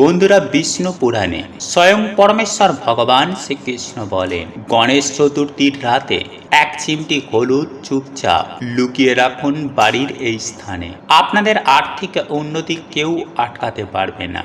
বন্ধুরা বিষ্ণু পুরাণে স্বয়ং পরমেশ্বর ভগবান শ্রীকৃষ্ণ বলেন, গণেশ চতুর্থীর রাতে এক চিমটি হলুদ চুপচাপ লুকিয়ে রাখুন বাড়ির এই স্থানে। আপনাদের আর্থিক উন্নতি কেউ আটকাতে পারবে না।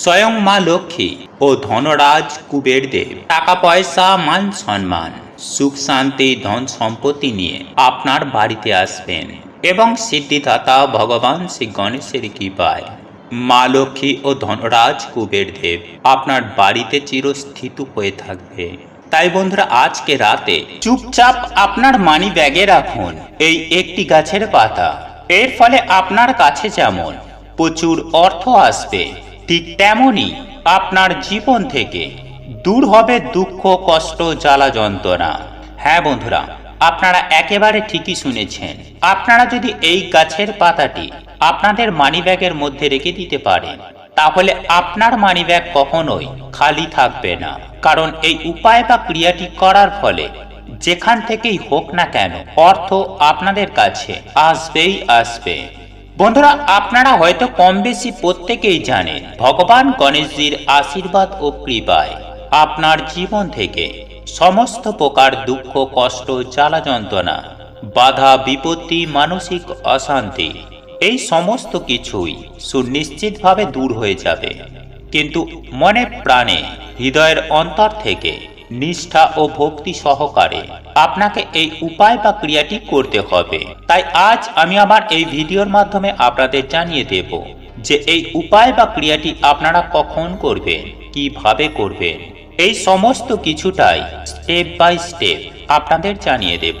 স্বয়ং মা লক্ষ্মী ও ধনরাজ কুবেরদেব টাকা, পয়সা, মান সম্মান, সুখ শান্তি, ধন সম্পত্তি নিয়ে আপনার বাড়িতে আসবেন এবং সিদ্ধিদাতা ভগবান শ্রী গণেশের কৃপায় মা লক্ষ্মী ও ধনরাজ কুবের দেব। আপনার বাড়িতে চিরস্থিত হয়ে থাকবে। তাই বন্ধুরা, আজকে রাতে চুপচাপ আপনার মানি ব্যাগে রাখুন এই একটি গাছের পাতা। এর ফলে আপনার কাছে যেমন প্রচুর অর্থ আসবে, ঠিক তেমনই আপনার জীবন থেকে দূর হবে দুঃখ, কষ্ট, জ্বালা, যন্ত্রণা। হ্যাঁ বন্ধুরা, আপনারা একেবারে ঠিকই শুনেছেন। আপনারা যদি এই গাছের পাতাটি আপনাদের মানিব্যাগের মধ্যে রেখে দিতে পারেন তাহলে আপনার মানিব্যাগ কখনোই খালি থাকবে না। কারণ এই উপায় বা ক্রিয়াটি করার ফলে যেখান থেকেই হোক না কেন অর্থ আপনাদের কাছে আসবেই আসবে। বন্ধুরা, আপনারা হয়তো কম বেশি প্রত্যেকেই জানেন, ভগবান গণেশজির আশীর্বাদ ও কৃপায় আপনার জীবন থেকে সমস্ত প্রকার দুঃখ, কষ্ট, জ্বালা যন্ত্রণা, বাধা, বিপত্তি, মানসিক অশান্তি এই সমস্ত কিছুই সুনিশ্চিতভাবে দূর হয়ে যাবে। কিন্তু মনে প্রাণে, হৃদয়ের অন্তর থেকে নিষ্ঠা ও ভক্তি সহকারে আপনাকে এই উপায় বা ক্রিয়াটি করতে হবে। তাই আজ আমি আমার এই ভিডিওর মাধ্যমে আপনাদের জানিয়ে দেব যে এই উপায় বা ক্রিয়াটি আপনারা কখন করবেন, কীভাবে করবেন, এই সমস্ত কিছুটাই স্টেপ বাই স্টেপ আপনাদের জানিয়ে দেব।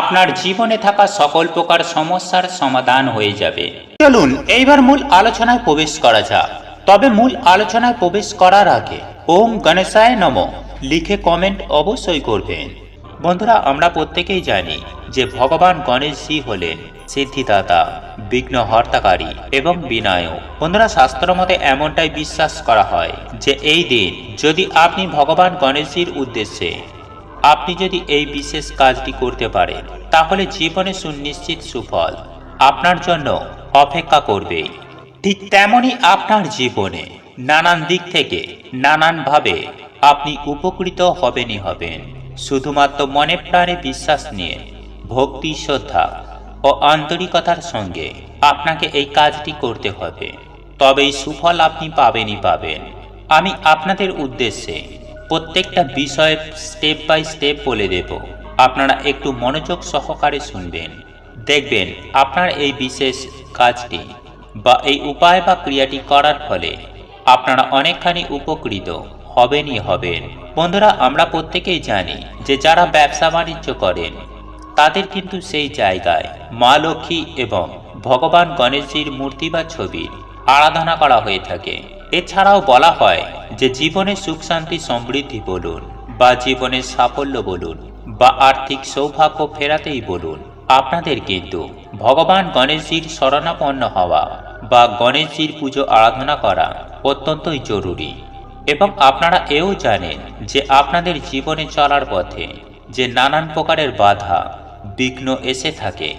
আপনার জীবনে থাকা সকল প্রকার সমস্যার সমাধান হয়ে যাবে। চলুন, এইবার মূল আলোচনায় প্রবেশ করা যাক। তবে মূল আলোচনায় প্রবেশ করার আগে ওম গণেশায় নম। লিখে কমেন্ট অবশ্যই করবেন। বন্ধুরা, আমরা প্রত্যেকেই জানি যে ভগবান গণেশজি হলেন সিদ্ধিদাতা, বিঘ্ন হর্তাকারী এবং বিনায়ক। বন্ধুরা, শাস্ত্র মতে এমনটাই বিশ্বাস করা হয় যে এই দিন যদি আপনি ভগবান গণেশজির উদ্দেশ্যে আপনি যদি এই বিশেষ কাজটি করতে পারেন, তাহলে জীবনে সুনিশ্চিত সুফল আপনার জন্য অপেক্ষা করবে। ঠিক তেমনই আপনার জীবনে নানান দিক থেকে নানানভাবে আপনি উপকৃত হবেনই হবেন। শুধুমাত্র মনে প্রাণে বিশ্বাস নিয়ে, ভক্তি, শ্রদ্ধা ও আন্তরিকতার সঙ্গে আপনাকে এই কাজটি করতে হবে। তবেই সুফল আপনি পাবেনই পাবেন। আমি আপনাদের উদ্দেশ্যে প্রত্যেকটা বিষয় স্টেপ বাই স্টেপ বলে দেব। আপনারা একটু মনোযোগ সহকারে শুনবেন। দেখবেন আপনার এই বিশেষ কাজটি বা এই উপায় বা ক্রিয়াটি করার ফলে আপনারা অনেকখানি উপকৃত হবেনই হবেন। বন্ধুরা, আমরা প্রত্যেকেই জানি যে যারা ব্যবসা বাণিজ্য করেন, তাদের কিন্তু সেই জায়গায় মা লক্ষ্মী এবং ভগবান গণেশজির মূর্তি বা ছবির আরাধনা করা হয়ে থাকে। এছাড়াও বলা হয় যে জীবনে সুখ শান্তি সমৃদ্ধি বলুন, বা জীবনের সাফল্য বলুন, বা আর্থিক সৌভাগ্য ফেরাতেই বলুন। আপনাদের কিন্তু ভগবান গণেশজির শরণাপন্ন হওয়া বা গণেশজির পুজো আরাধনা করা অত্যন্তই জরুরি। এবং আপনারা এও জানেন যে আপনাদের জীবনে চলার পথে যে নানান প্রকারের বাধা, বিঘ্ন এসে থাকে।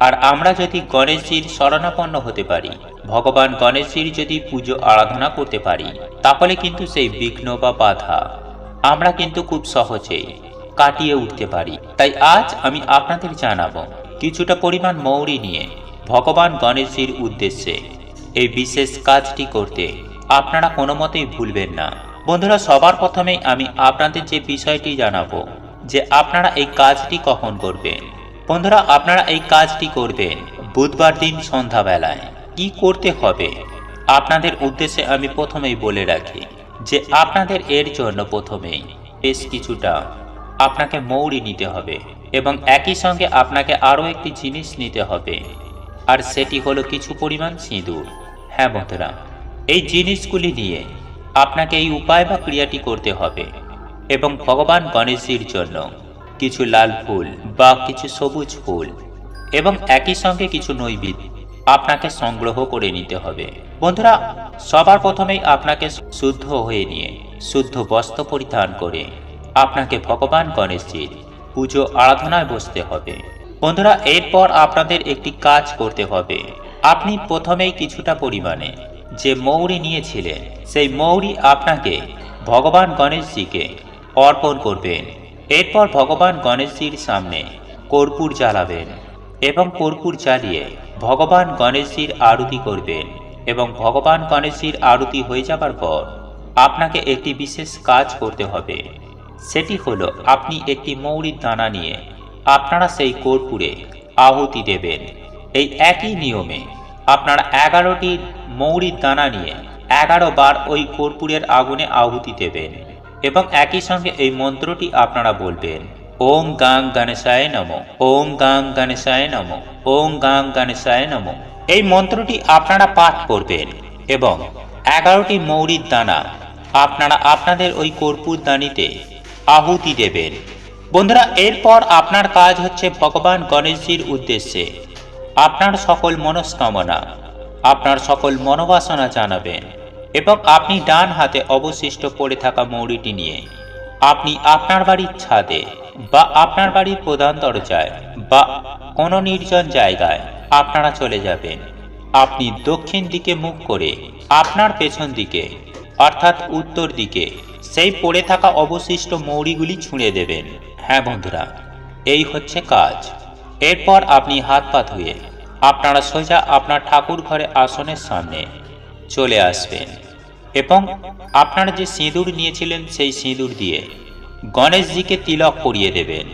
আর আমরা যদি গণেশজির শরণাপন্ন হতে পারি ভগবান গণেশজির যদি পুজো আরাধনা করতে পারি, তাহলে কিন্তু সেই বিঘ্ন বা বাধা আমরা কিন্তু খুব সহজেই কাটিয়ে উঠতে পারি। তাই আজ আমি আপনাদের জানাব কিছুটা পরিমাণ মৌরি নিয়ে ভগবান গণেশজির উদ্দেশ্যে এই বিশেষ কাজটি করতে আপনারা কোনো মতেই ভুলবেন না। বন্ধুরা, সবার প্রথমেই আমি আপনাদের যে বিষয়টি জানাব যে আপনারা এই কাজটি কখন করবেন। বন্ধুরা, আপনারা এই কাজটি করবেন বুধবার দিন সন্ধ্যাবেলায়। কি করতে হবে? আপনাদের উদ্দেশ্যে আমি প্রথমেই বলে রাখি যে আপনাদের এর জন্য প্রথমেই বেশ কিছুটা আপনাকে মৌরি নিতে হবে এবং একই সঙ্গে আপনাকে আরও একটি জিনিস নিতে হবে। আর সেটি হলো কিছু পরিমাণ সিঁদুর। হ্যাঁ বন্ধুরা, এই জিনিসগুলি নিয়ে আপনাকে এই উপায় বা ক্রিয়াটি করতে হবে এবং ভগবান গণেশজির জন্য কিছু লাল ফুল বা কিছু সবুজ ফুল এবং একই সঙ্গে কিছু নৈবেদ্য আপনাকে সংগ্রহ করে নিতে হবে। বন্ধুরা, সবার প্রথমেই আপনাকে শুদ্ধ হয়ে নিয়ে, শুদ্ধ বস্ত্র পরিধান করে আপনাকে ভগবান গণেশজির পুজো আরাধনায় বসতে হবে। বন্ধুরা, এরপর আপনাদের একটি কাজ করতে হবে। আপনি প্রথমেই কিছুটা পরিমাণে যে মৌরি নিয়েছিলেন, সেই মৌরি আপনাকে ভগবান গণেশজিকে অর্পণ করবেন। এরপর ভগবান গণেশজির সামনে কর্পূর জ্বালাবেন। এবং কর্পূর জ্বালিয়ে ভগবান গণেশজির আরতি করবেন এবং ভগবান গণেশজির আরতি হয়ে যাবার পর আপনাকে একটি বিশেষ কাজ করতে হবে। সেটি হলো আপনি একটি মৌরির দানা নিয়ে আপনারা সেই কর্পূরে আহুতি দেবেন। এই একই নিয়মে আপনারা এগারোটি মৌরির দানা নিয়ে এগারো বার ওই কর্পূরের আগুনে আহুতি দেবেন এবং একই সঙ্গে এই মন্ত্রটি আপনারা বলবেন। ওম গাং গণেশায় নম। ওম গাং গণেশায় নম। ওম গাং গণেশায় নম। এই মন্ত্রটি আপনারা পাঠ করবেন এবং এগারোটি মৌরির দানা আপনারা আপনাদের ওই কর্পূর দানিতে আহুতি দেবেন। বন্ধুরা, এরপর আপনার কাজ হচ্ছে ভগবান গণেশজির উদ্দেশ্যে আপনার সকল মনস্কামনা, আপনার সকল মনোবাসনা জানাবেন এবং আপনি ডান হাতে অবশিষ্ট পড়ে থাকা মৌরিটি নিয়ে আপনি আপনার বাড়ির ছাদে বা আপনার বাড়ির প্রধান দরজায় বা কোনো নির্জন জায়গায় আপনারা চলে যাবেন। আপনি দক্ষিণ দিকে মুখ করে আপনার পেছন দিকে, অর্থাৎ উত্তর দিকে, সেই পড়ে থাকা অবশিষ্ট মৌরিগুলি ছুঁড়ে দেবেন। হ্যাঁ বন্ধুরা, এই হচ্ছে কাজ। এরপর আপনি হাত পা ধুয়ে আপনারা সোজা আপনার ঠাকুর ঘরে আসনের সামনে চলে আসবেন এবং আপনারা যে সিঁদুর নিয়েছিলেন সেই সিঁদুর দিয়ে গণেশজিকে তিলক পরিয়ে দেবেন।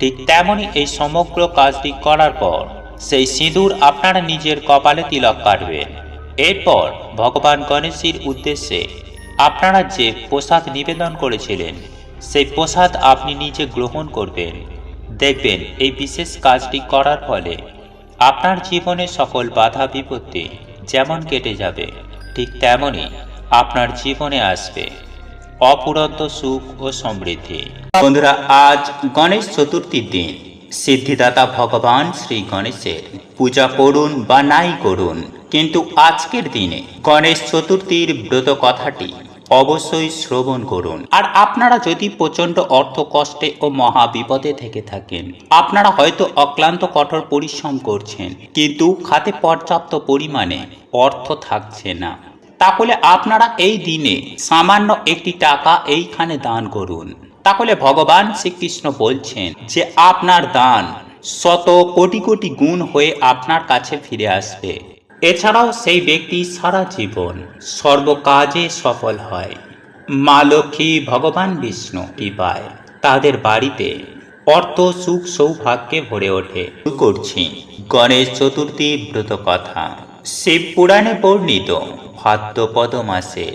ঠিক তেমনই এই সমগ্র কাজটি করার পর সেই সিঁদুর আপনারা নিজের কপালে তিলক কাটবেন। এরপর ভগবান গণেশজির উদ্দেশ্যে আপনারা যে প্রসাদ নিবেদন করেছিলেন, সেই প্রসাদ আপনি নিজে গ্রহণ করবেন। দেখবেন এই বিশেষ কাজটি করার ফলে আপনার জীবনে সকল বাধা বিপত্তি যেমন কেটে যাবে, ঠিক তেমনই আপনার জীবনে আসবে। অপুরন্ত সুখ ও সমৃদ্ধি। বন্ধুরা, আজ গণেশ চতুর্থীর দিন। সিদ্ধিদাতা ভগবান শ্রী গণেশের পূজা করুন বা নাই করুন, কিন্তু আজকের দিনে গণেশ চতুর্থীর ব্রত কথাটি অবশ্যই শ্রবণ করুন। আর আপনারা যদি প্রচণ্ড অর্থ কষ্টে ও মহা বিপদে থেকে থাকেন, আপনারা হয়তো অক্লান্ত কঠোর পরিশ্রম করছেন, কিন্তু খাতে পর্যাপ্ত পরিমাণে অর্থ থাকছে না। তাহলে আপনারা এই দিনে সামান্য একটি টাকা এইখানে দান করুন। তাহলে ভগবান শ্রীকৃষ্ণ বলছেন যে আপনার দান শত কোটি কোটি গুণ হয়ে আপনার কাছে ফিরে আসবে। এছাড়াও সেই ব্যক্তি সারা জীবন সর্বকাজে সফল হয়। মা লক্ষ্মী, ভগবান বিষ্ণু কৃপায় তাদের বাড়িতে অর্থ, সুখ, সৌভাগ্যে ভরে ওঠে। করছি গণেশ চতুর্থী ব্রত কথা শিব পুরাণে বর্ণিত ভাদ্রপদ মাসে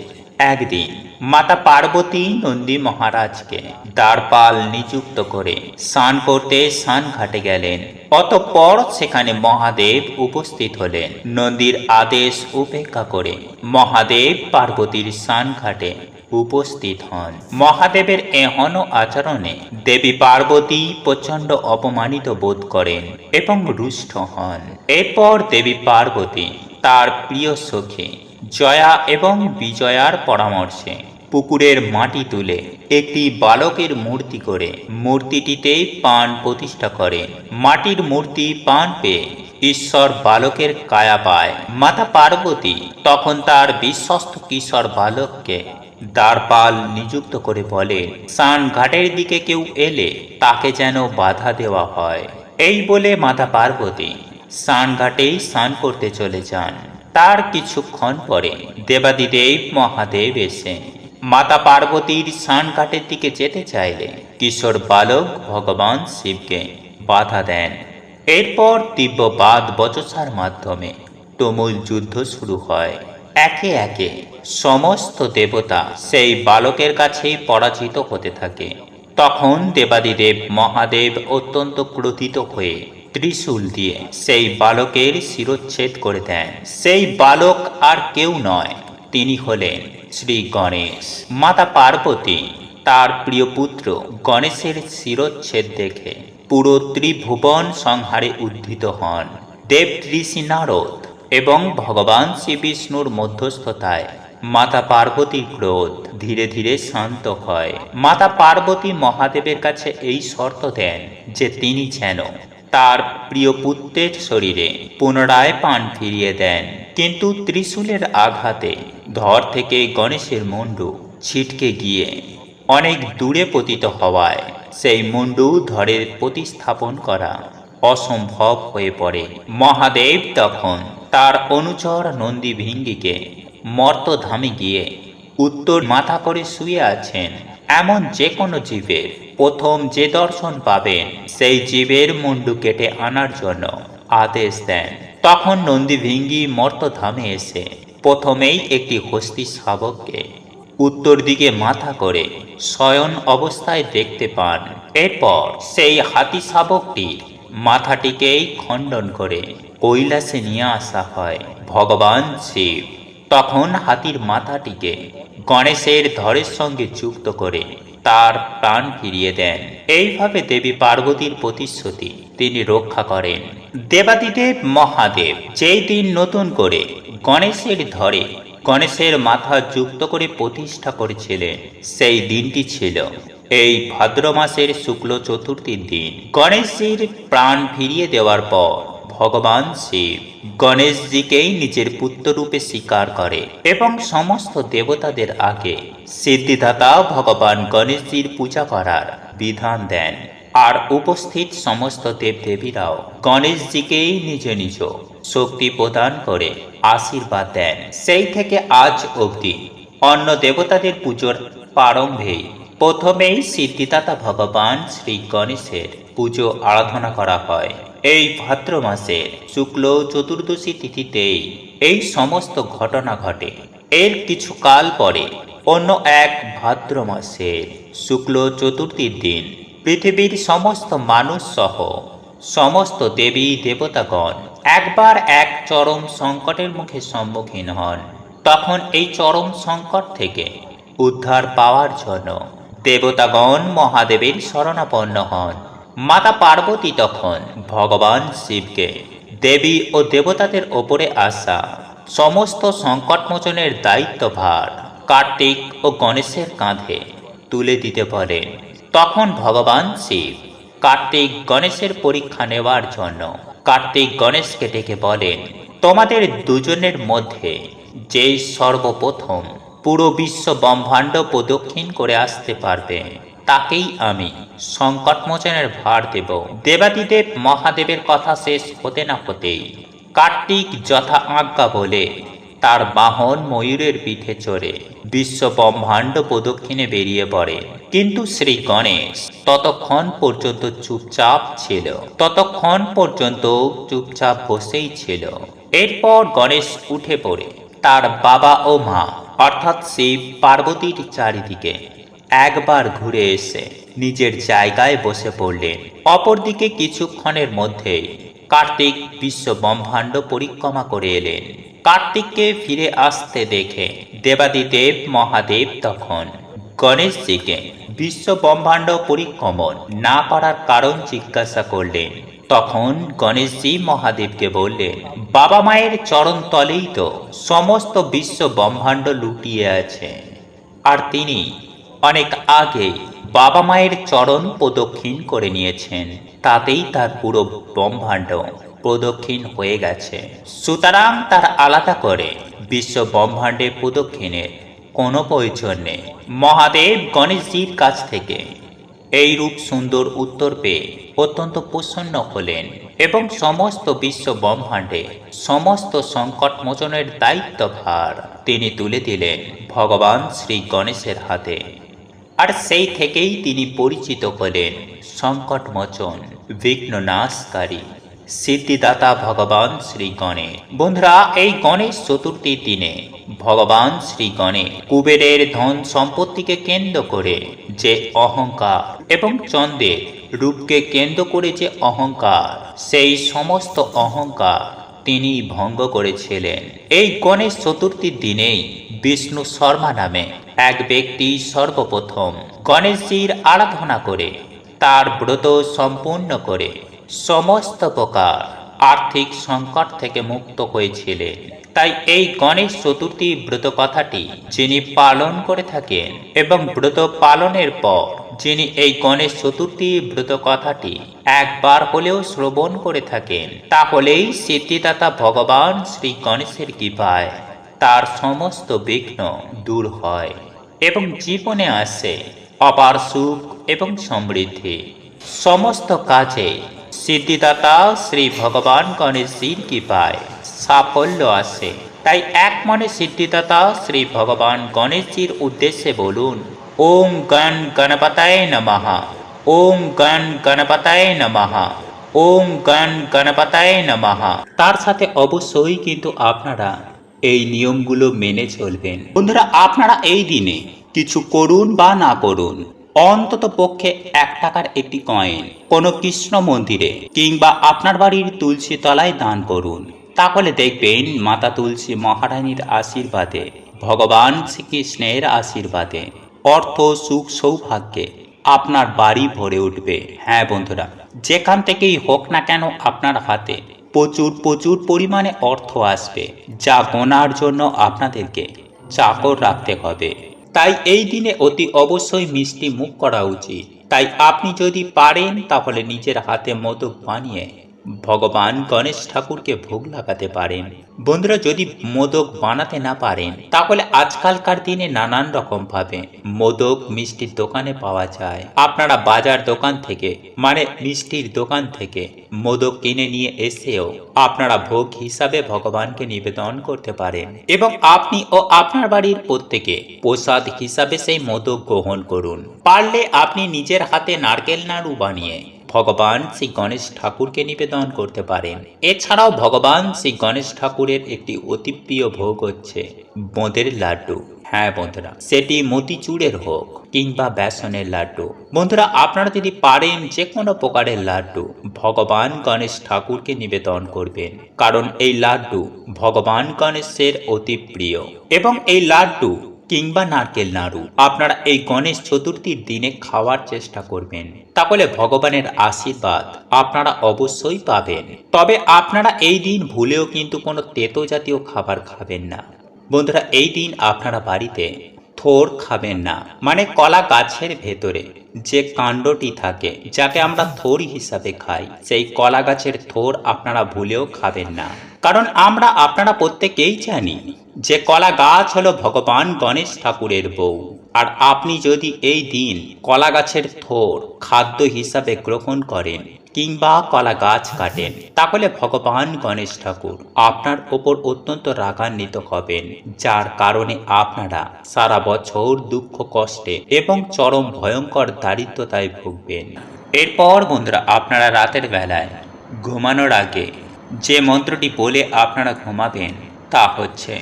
একদিন মাতা পার্বতী নন্দী মহারাজকে দ্বারপাল নিযুক্ত করে স্নান করতে স্নান ঘাটে গেলেন। অতঃপর সেখানে মহাদেব উপস্থিত হলেন। নন্দীর আদেশ উপেক্ষা করে মহাদেব পার্বতীর স্নান ঘাটে উপস্থিত হন। মহাদেবের এহন আচরণে দেবী পার্বতী প্রচণ্ড অপমানিত বোধ করেন এবং রুষ্ট হন। এরপর দেবী পার্বতী তার প্রিয় সখী জয়া এবং বিজয়ার পরামর্শে পুকুরের মাটি তুলে একটি বালকের মূর্তি করে মূর্তিটিতে পান প্রতিষ্ঠা করেন মাটির মূর্তি পান পেয়ে ঈশ্বর বালকের কায়া পায়। মাতা পার্বতী তখন তার বিশ্বস্ত কিশোর বালককে দ্বারপাল নিযুক্ত করে বলে, স্নান ঘাটের দিকে কেউ এলে তাকে যেন বাধা দেওয়া হয়। এই বলে মাতা পার্বতী স্নান ঘাটেই স্নান করতে চলে যান। তার কিছুক্ষণ পরে দেবাদিদেব মহাদেব এসে মাতা পার্বতীর ঘাটের দিকে যেতে চাইলে কিশোর বালক ভগবান শিবকে বাধা দেন। এরপর তীব্র বাদ বচসার মাধ্যমে তুমুল যুদ্ধ শুরু হয়। একে একে সমস্ত দেবতা সেই বালকের কাছেই পরাজিত হতে থাকে। তখন দেবাদিদেব মহাদেব অত্যন্ত ক্রোধিত হয়ে ত্রিশূল দিয়ে সেই বালকের শিরোচ্ছেদ করে দেন। সেই বালক আর কেউ নয়, তিনি হলেন শ্রী গণেশ। মাতা পার্বতী, তার প্রিয় পুত্র, গণেশের শিরচ্ছেদ দেখে পুরো ত্রিভুবন সংহারে উদ্ধিত হন। দেব ঋষি নারদ এবং ভগবান শ্রী বিষ্ণুর মধ্যস্থতায় মাতা পার্বতীর ক্রোধ ধীরে ধীরে শান্ত হয়। মাতা পার্বতী মহাদেবের কাছে এই শর্ত দেন যে তিনি যেন তার প্রিয় পুত্রের শরীরে পুনরায় পান ফিরিয়ে দেন। কিন্তু ত্রিশূলের আঘাতে ধর থেকে গণেশের মুন্ডু ছিটকে গিয়ে অনেক দূরে পতিত হওয়ায় সেই মুন্ডু ধরের প্রতিস্থাপন করা অসম্ভব হয়ে পড়ে। মহাদেব তখন তার অনুচর নন্দী ভিঙ্গিকে মর্তধামে গিয়ে উত্তর মাথা করে শুয়ে আছেন। এমন যে কোনো জীবের প্রথম যে দর্শন পাবেন, সেই জীবের মুন্ডু কেটে আনার জন্য আদেশ দেন। তখন নন্দী ভিঙ্গি মর্তধামে এসে প্রথমেই একটি হস্তি শাবককে উত্তর দিকে মাথা করে শয়ন অবস্থায় দেখতে পান। এরপর সেই হাতি শাবকটির মাথাটিকেই খণ্ডন করে কৈলাসে নিয়ে আসা হয়। ভগবান শিব তখন হাতির মাথাটিকে গণেশের ধরের সঙ্গে যুক্ত করে তার প্রাণ ফিরিয়ে দেন। এইভাবে দেবী পার্বতীর প্রতিশ্রুতি তিনি রক্ষা করেন। দেবাদিদেব মহাদেব যেই দিন নতুন করে গণেশের ধরে গণেশের মাথা যুক্ত করে প্রতিষ্ঠা করেছিলেন, সেই দিনটি ছিল এই ভাদ্র মাসের শুক্ল চতুর্থীর দিন। গণেশজির প্রাণ ফিরিয়ে দেওয়ার পর ভগবান শিব গণেশজিকেই নিজের পুত্ররূপে স্বীকার করে এবং সমস্ত দেবতাদের আগে সিদ্ধিদাতা ভগবান গণেশজির পূজা করার বিধান দেন। আর উপস্থিত সমস্ত দেবদেবীরাও গণেশজিকেই নিজ নিজ শক্তি প্রদান করে আশীর্বাদ দেন। সেই থেকে আজ অবধি অন্য দেবতাদের পুজোর প্রারম্ভেই প্রথমেই সিদ্ধিদাতা ভগবান শ্রী গণেশের পুজো আরাধনা করা হয়। এই ভাদ্র মাসের শুক্ল চতুর্দশী তিথিতেই এই সমস্ত ঘটনা ঘটে। এর কিছু কাল পরে অন্য এক ভাদ্র মাসের শুক্ল চতুর্থীর দিন পৃথিবীর সমস্ত মানুষ সহ সমস্ত দেবী দেবতাগণ একবার এক চরম সংকটের মুখে সম্মুখীন হন। তখন এই চরম সংকট থেকে উদ্ধার পাওয়ার জন্য দেবতাগণ মহাদেবের শরণাপন্ন হন। মাতা পার্বতী তখন ভগবান শিবকে দেবী ও দেবতাদের ওপরে আসা সমস্ত সংকটমোচনের দায়িত্বভার কার্তিক ও গণেশের কাঁধে তুলে দিতে বলেন। তখন ভগবান শিব কার্তিক গণেশের পরীক্ষা নেওয়ার জন্য কার্তিক গণেশকে ডেকে বলেন, তোমাদের দুজনের মধ্যে যে সর্বপ্রথম পুরো বিশ্ব ব্রহ্মাণ্ড প্রদক্ষিণ করে আসতে পারবে তাকেই আমি সংকটমোচনের ভার দেব। দেবাদিদেব মহাদেবের কথা শেষ হতে না হতেই কার্তিক যথা আজ্ঞা বলে তার বাহন ময়ূরের পিঠে চড়ে বিশ্ব ব্রহ্মাণ্ড প্রদক্ষিণে বেরিয়ে পড়ে। কিন্তু শ্রী গণেশ ততক্ষণ পর্যন্ত চুপচাপ ছিল। ততক্ষণ পর্যন্ত চুপচাপ বসেই ছিল। এরপর গণেশ উঠে পড়ে তার বাবা ও মা, অর্থাৎ শিব, পার্বতীর চারিদিকে। একবার ঘুরে এসে নিজের জায়গায় বসে পড়লেন। অপরদিকে কিছুক্ষণের মধ্যেই কার্তিক বিশ্ব ব্রহ্মাণ্ড পরিক্রমা করে এলেন। কার্তিককে ফিরে আসতে দেখে দেবাদিদেব, মহাদেব তখন গণেশজিকে বিশ্ব ব্রহ্মাণ্ড পরিক্রমণ না করার কারণ জিজ্ঞাসা করলেন। তখন গণেশজি মহাদেবকে বললেন, বাবা মায়ের চরণ তলেই তো সমস্ত বিশ্ব ব্রহ্মাণ্ড লুটিয়ে আছে। আর তিনি অনেক আগে বাবা মায়ের চরণ প্রদক্ষিণ করে নিয়েছেন। তাতেই তার পুরো ব্রহ্মাণ্ড প্রদক্ষিণ হয়ে গেছে। সুতরাং তার আলাদা করে বিশ্ব ব্রহ্মাণ্ডে প্রদক্ষিণের কোনো প্রয়োজন নেই। মহাদেব গণেশজির কাছ থেকে এই রূপ সুন্দর উত্তর পেয়ে অত্যন্ত প্রসন্ন হলেন এবং সমস্ত বিশ্ব ব্রহ্মাণ্ডে সমস্ত সংকট মোচনের দায়িত্বভার তিনি তুলে দিলেন ভগবান শ্রী গণেশের হাতে। আর সেই থেকেই তিনি পরিচিত হলেন। সংকট মোচন বিঘ্ন নাশকারী সিদ্ধিদাতা ভগবান শ্রী গণেশ। বন্ধুরা, এই গণেশ চতুর্থীর দিনে ভগবান শ্রী গণেশ কুবেরের ধন সম্পত্তিকে কেন্দ্র করে যে অহংকার এবং চন্দ্রের রূপকে কেন্দ্র করে যে অহংকার, সেই সমস্ত অহংকার তিনি ভঙ্গ করেছিলেন। এই গণেশ চতুর্থীর দিনেই বিষ্ণু শর্মা নামে এক ব্যক্তি সর্বপ্রথম গণেশজির আরাধনা করে, তার ব্রত সম্পূর্ণ করে সমস্ত প্রকার আর্থিক সংকট থেকে মুক্ত হয়েছিলেন। তাই এই গণেশ চতুর্থী ব্রত কথাটি যিনি পালন করে থাকেন এবং ব্রত পালনের পর যিনি এই গণেশ চতুর্থী ব্রত কথাটি একবার হলেও শ্রবণ করে থাকেন, তাহলেই সিদ্ধিদাতা ভগবান শ্রী গণেশের কৃপায় তার সমস্ত বিঘ্ন দূর হয়। এবং জীবনে আসে অপার সুখ এবং সমৃদ্ধি। সমস্ত কাজে সিদ্ধিদাতা শ্রী ভগবান গণেশজির কৃপায় সাফল্য আসে। তাই এক মনে সিদ্ধিদাতা শ্রী ভগবান গণেশজির উদ্দেশ্যে বলুন, ওম গণ গণপতায় নমঃ। ওম গণ গণপতায় নমঃ। ওম গণ গণপতায় নমঃ। তার সাথে অবশ্যই কিন্তু আপনারা এই নিয়মগুলো মেনে চলবেন। বন্ধুরা, আপনারা এই দিনে কিছু করুন বা না করুন, অন্তত পক্ষে এক টাকার একটি কয়েন কোনো কৃষ্ণ মন্দিরে কিংবা আপনার বাড়ির তুলসী তলায় দান করুন। তাহলে দেখবেন মাতা তুলসী মহারানীর আশীর্বাদে, ভগবান শ্রীকৃষ্ণের আশীর্বাদে, অর্থ, সুখ, সৌভাগ্যে আপনার বাড়ি ভরে উঠবে। হ্যাঁ বন্ধুরা, যেখান থেকেই হোক না কেন আপনার হাতে প্রচুর প্রচুর পরিমাণে অর্থ আসবে যা গোনার জন্য আপনাদেরকে চাকর রাখতে হবে। তাই এই দিনে অতি অবশ্যই মিষ্টি মুখ করা উচিত। তাই আপনি যদি পারেন, তাহলে নিজের হাতে মধু বানিয়ে ভগবান গণেশ ঠাকুরকে ভোগ লাগাতে পারেন। বন্ধুরা, যদি মোদক বানাতে না পারেন, তাহলে আজকালকার দিনে নানান রকম ভাবে মোদক মিষ্টির দোকানে পাওয়া যায়। আপনারা বাজার দোকান থেকে মানে মিষ্টির দোকান থেকে মোদক কিনে নিয়ে এসেও আপনারা ভোগ হিসাবে ভগবানকে নিবেদন করতে পারেন। এবং আপনি ও আপনার বাড়ির প্রত্যেকে প্রসাদ হিসাবে সেই মোদক গ্রহণ করুন। পারলে আপনি নিজের হাতে নারকেল নাড়ু বানিয়ে ভগবান শ্রী গণেশ ঠাকুরকে নিবেদন করতে পারেন। এছাড়াও ভগবান শ্রী গণেশ ঠাকুরের একটি অতি প্রিয় ভোগ হচ্ছে বোঁদের লাড্ডু। হ্যাঁ বন্ধুরা, সেটি মতিচুরের হোক কিংবা বেসনের লাড্ডু। বন্ধুরা, আপনারা যদি পারেন যে কোনো প্রকারের লাড্ডু, ভগবান গণেশ ঠাকুরকে নিবেদন করবেন। কারণ এই লাড্ডু ভগবান গণেশের অতি প্রিয়। এবং এই লাড্ডু কিংবা নারকেল নাড়ু। আপনারা এই গণেশ চতুর্থীর দিনে খাওয়ার চেষ্টা করবেন। তাহলে ভগবানের আশীর্বাদ আপনারা অবশ্যই পাবেন। তবে আপনারা এই দিন ভুলেও কিন্তু কোনো তেতো জাতীয় খাবার খাবেন না। বন্ধুরা, এই দিন আপনারা বাড়িতে থোর খাবেন না। মানে কলা গাছের ভেতরে যে কাণ্ডটি থাকে, যাকে আমরা থোর হিসাবে খাই, সেই কলা গাছের থোর আপনারা ভুলেও খাবেন না। কারণ আমরা আপনারা প্রত্যেকেই জানি যে কলা গাছ হলো ভগবান গণেশ ঠাকুরের বউ। আর আপনি যদি এই দিন কলা গাছের থোর খাদ্য হিসাবে গ্রহণ করেন কিংবা কলা গাছ কাটেন, তাহলে ভগবান গণেশ ঠাকুর আপনার ওপর অত্যন্ত রাগান্বিত হবেন, যার কারণে আপনারা সারা বছর দুঃখ কষ্টে এবং চরম ভয়ঙ্কর দারিদ্রতায় ভুগবেন। এরপর বন্ধুরা, আপনারা রাতের বেলায় ঘুমানোর আগে যে মন্ত্রটি বলে আপনারা ঘুমাবেন, তা হচ্ছে,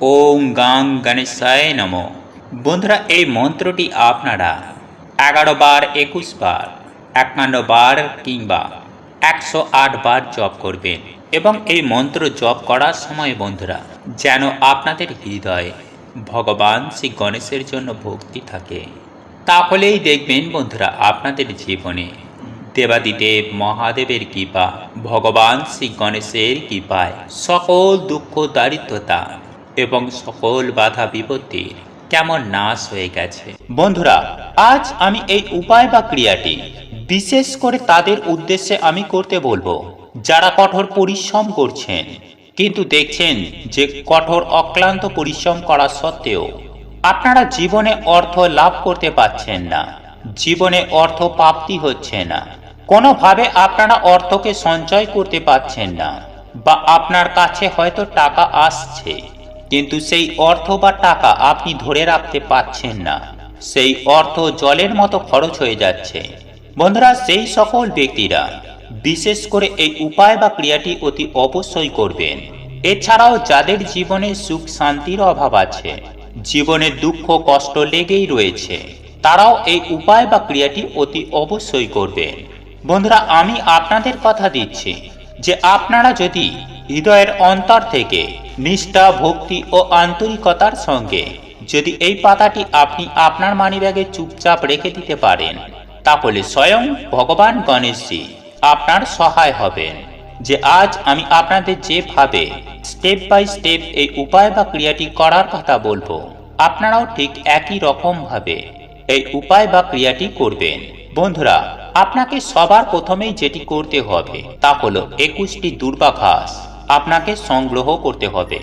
ওম গাং গণেশায় নম। বন্ধুরা, এই মন্ত্রটি আপনারা এগারো বার, একুশ বার, একান্ন বার কিংবা একশো আট বার জপ করবেন এবং এই মন্ত্র জপ করার সময় বন্ধুরা, যেন আপনাদের হৃদয়ে ভগবান শ্রী গণেশের জন্য ভক্তি থাকে। তাহলেই দেখবেন বন্ধুরা, আপনাদের জীবনে দেবাদিদেব মহাদেবের কৃপা, ভগবান শ্রী গণেশের কৃপায়। সকল দুঃখ দারিদ্রতা এবং সকল বাধা বিপত্তির কেমন নাশ হয়ে গেছে। বন্ধুরা, আজ আমি এই উপায় বা ক্রিয়াটি বিশেষ করে তাদের উদ্দেশ্যে আমি করতে বলব। যারা কঠোর পরিশ্রম করছেন, কিন্তু দেখছেন যে কঠোর অক্লান্ত পরিশ্রম করা সত্ত্বেও আপনারা জীবনে অর্থ লাভ করতে পারছেন না, জীবনে অর্থ প্রাপ্তি হচ্ছে না। কোনোভাবে আপনারা অর্থকে সঞ্চয় করতে পারছেন না, বা আপনার কাছে হয়তো টাকা আসছে, কিন্তু সেই অর্থ বা টাকা আপনি ধরে রাখতে পারছেন না। সেই অর্থ জলের মতো খরচ হয়ে যাচ্ছে। বন্ধুরা, সেই সকল ব্যক্তিরা বিশেষ করে এই উপায় বা ক্রিয়াটি অতি অবশ্যই করবেন। এছাড়াও যাদের জীবনে সুখ শান্তির অভাব আছে, জীবনে দুঃখ কষ্ট লেগেই রয়েছে, তারাও এই উপায় বা ক্রিয়াটি অতি অবশ্যই করবেন। বন্ধুরা, আমি আপনাদের কথা দিচ্ছি যে আপনারা যদি হৃদয়ের অন্তর থেকে নিষ্ঠা, ভক্তি ও আন্তরিকতার সঙ্গে যদি এই পাতাটি আপনি আপনার মানিব্যাগে চুপচাপ রেখে দিতে পারেন, তাহলে স্বয়ং ভগবান গণেশজি আপনার সহায় হবেন। যে আজ আমি আপনাদের যেভাবে স্টেপ বাই স্টেপ এই উপায় বা ক্রিয়াটি করার কথা বলব, আপনারাও ঠিক একই রকম ভাবে এই উপায় বা ক্রিয়াটি করবেন। বন্ধুরা, আপনাকে সবার প্রথমেই যেটি করতে হবে তা হলো একুশটি দুর্বাঘাস আপনাকে সংগ্রহ করতে হবে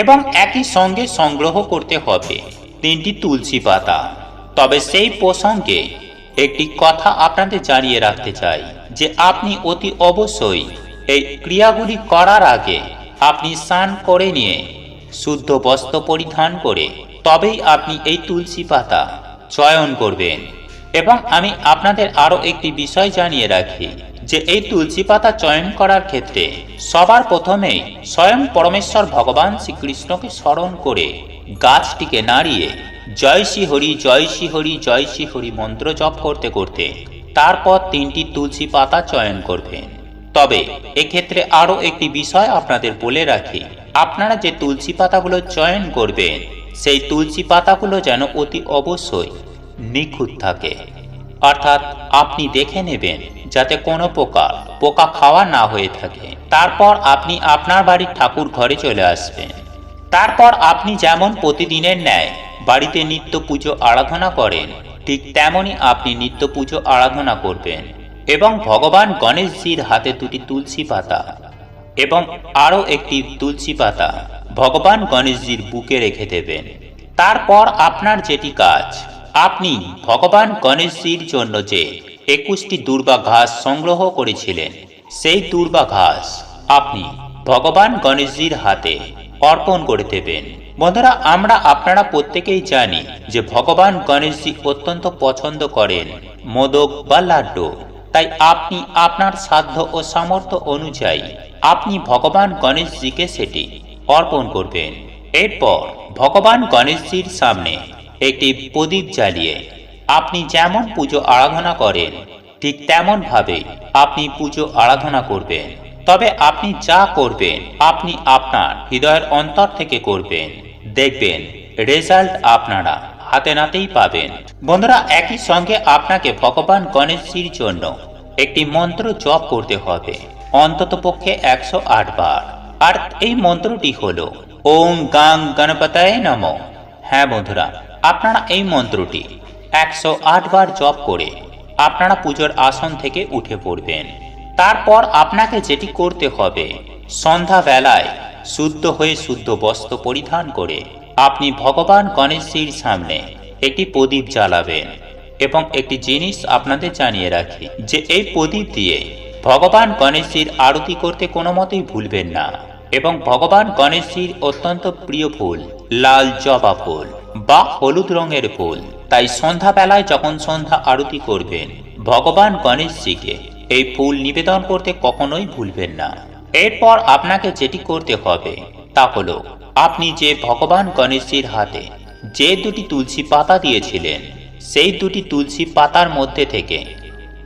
এবং একই সঙ্গে সংগ্রহ করতে হবে তিনটি তুলসী পাতা। তবে সেই প্রসঙ্গে একটি কথা আপনাদের জানিয়ে রাখতে চাই যে আপনি অতি অবশ্যই এই ক্রিয়াগুলি করার আগে আপনি স্নান করে নিয়ে শুদ্ধ বস্ত্র পরিধান করে তবেই আপনি এই তুলসী পাতা চয়ন করবেন। এবং আমি আপনাদের আরও একটি বিষয় জানিয়ে রাখি, যে এই তুলসী পাতা চয়ন করার ক্ষেত্রে সবার প্রথমেই স্বয়ং পরমেশ্বর ভগবান শ্রীকৃষ্ণকে স্মরণ করে গাছটিকে নাড়িয়ে জয় শ্রী হরি, জয় শ্রী হরি, জয় শ্রী হরি মন্ত্র জপ করতে করতে তারপর তিনটি তুলসী পাতা চয়ন করবেন। তবে এক্ষেত্রে আরও একটি বিষয় আপনাদের বলে রাখি, আপনারা যে তুলসী পাতাগুলো চয়ন করবেন, সেই তুলসী পাতাগুলো যেন অতি অবশ্যই নিখুঁত থাকে। অর্থাৎ আপনি দেখে নেবেন যাতে কোনো পোকা পোকা খাওয়া না হয়ে থাকে। তারপর আপনি আপনার বাড়ির ঠাকুর ঘরে চলে আসবেন। তারপর আপনি যেমন প্রতিদিনের ন্যায় বাড়িতে নিত্য পুজো আরাধনা করেন, ঠিক তেমনই আপনি নিত্য পুজো আরাধনা করবেন এবং ভগবান গণেশজির হাতে দুটি তুলসী পাতা এবং আরও একটি তুলসী পাতা ভগবান গণেশজির বুকে রেখে দেবেন। তারপর আপনার যেটি কাজ আপনি ভগবান গণেশজির জন্য যে একুশটি দুর্বা ঘাস সংগ্রহ করেছিলেন, সেই দুর্বা ঘাস আপনি ভগবান গণেশজির হাতে অর্পণ করে দেবেন। বন্ধুরা, আমরা আপনারা প্রত্যেকেই জানি যে ভগবান গণেশজি অত্যন্ত পছন্দ করেন মোদক বা লাড্ডু। তাই আপনি আপনার সাধ্য ও সামর্থ্য অনুযায়ী আপনি ভগবান গণেশজিকে সেটি অর্পণ করবেন। এরপর ভগবান গণেশজির সামনে একটি প্রদীপ জ্বালিয়ে আপনি যেমন পুজো আরাধনা করেন, ঠিক তেমন ভাবে আপনি পুজো আরাধনা করবেন। তবে আপনি যা করবেন, আপনি আপনার হৃদয়ের অন্তর থেকে করবেন। দেখবেন, রেজাল্ট আপনারা হাতে নাতেই পাবেন। বন্ধুরা, একই সঙ্গে আপনাকে ভগবান গণেশজির জন্য একটি মন্ত্র জপ করতে হবে, অন্তত পক্ষে একশো আট বার। আর এই মন্ত্রটি হল ওং গাং গণপতায় নম। হ্যাঁ বন্ধুরা আপনারা এই মন্ত্রটি একশো আট বার জপ করে আপনারা পুজোর আসন থেকে উঠে পড়বেন। তারপর আপনাকে যেটি করতে হবে সন্ধ্যা বেলায় শুদ্ধ হয়ে শুদ্ধ বস্ত্র পরিধান করে আপনি ভগবান গণেশজির সামনে একটি প্রদীপ জ্বালাবেন এবং একটি জিনিস আপনাদের জানিয়ে রাখি যে এই প্রদীপ দিয়ে ভগবান গণেশজির আরতি করতে কোনো মতেই ভুলবেন না এবং ভগবান গণেশজির অত্যন্ত প্রিয় ফুল, লাল জবা ফুল। বা হলুদ রঙের ফুল। তাই সন্ধ্যাবেলায় যখন সন্ধ্যা আরতি করবেন, ভগবান গণেশজিকে এই ফুল নিবেদন করতে কখনোই ভুলবেন না। এরপর আপনাকে যেটি করতে হবে, তা হলো, আপনি যে ভগবান গণেশজির হাতে যে দুটি তুলসী পাতা দিয়েছিলেন, সেই দুটি তুলসী পাতার মধ্যে থেকে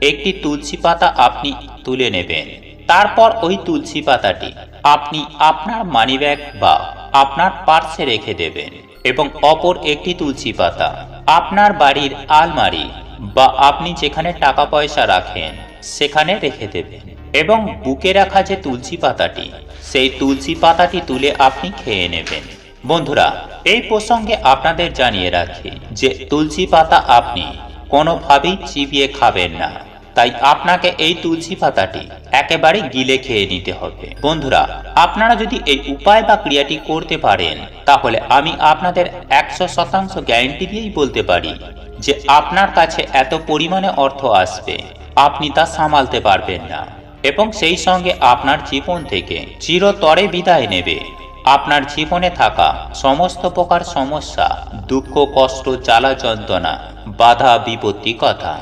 একটি তুলসী পাতা আপনি তুলে নেবেন। তারপর ওই তুলসী পাতাটি আপনি আপনার মানিব্যাগ বা আপনার পার্সে রেখে দেবেন। এবং অপর একটি তুলসী পাতা। আপনার বাড়ির আলমারি বা আপনি যেখানে টাকা পয়সা রাখেন, সেখানে রেখে দেবেন। এবং বুকে রাখা যে তুলসী পাতাটি, সেই তুলসী পাতাটি তুলে আপনি খেয়ে নেবেন। বন্ধুরা, এই প্রসঙ্গে আপনাদের জানিয়ে রাখি যে তুলসী পাতা আপনি কোনোভাবেই চিবিয়ে খাবেন না। তাই আপনাকে এই তুলসী পাতাটি একেবারে গিলে খেয়ে নিতে হবে। বন্ধুরা, আপনারা যদি এই উপায় বা ক্রিয়াটি করতে পারেন, তাহলে আমি আপনাদের একশো শতাংশ গ্যারেন্টি দিয়েই বলতে পারি যে আপনার কাছে এত পরিমাণে অর্থ আসবে, আপনি তা সামালতে পারবেন না এবং সেই সঙ্গে আপনার জীবন থেকে চিরতরে বিদায় নেবে। আপনার জীবনে থাকা সমস্ত প্রকার সমস্যা, দুঃখ, কষ্ট, জ্বালা, যন্ত্রণা, বাধা, বিপত্তি, কথা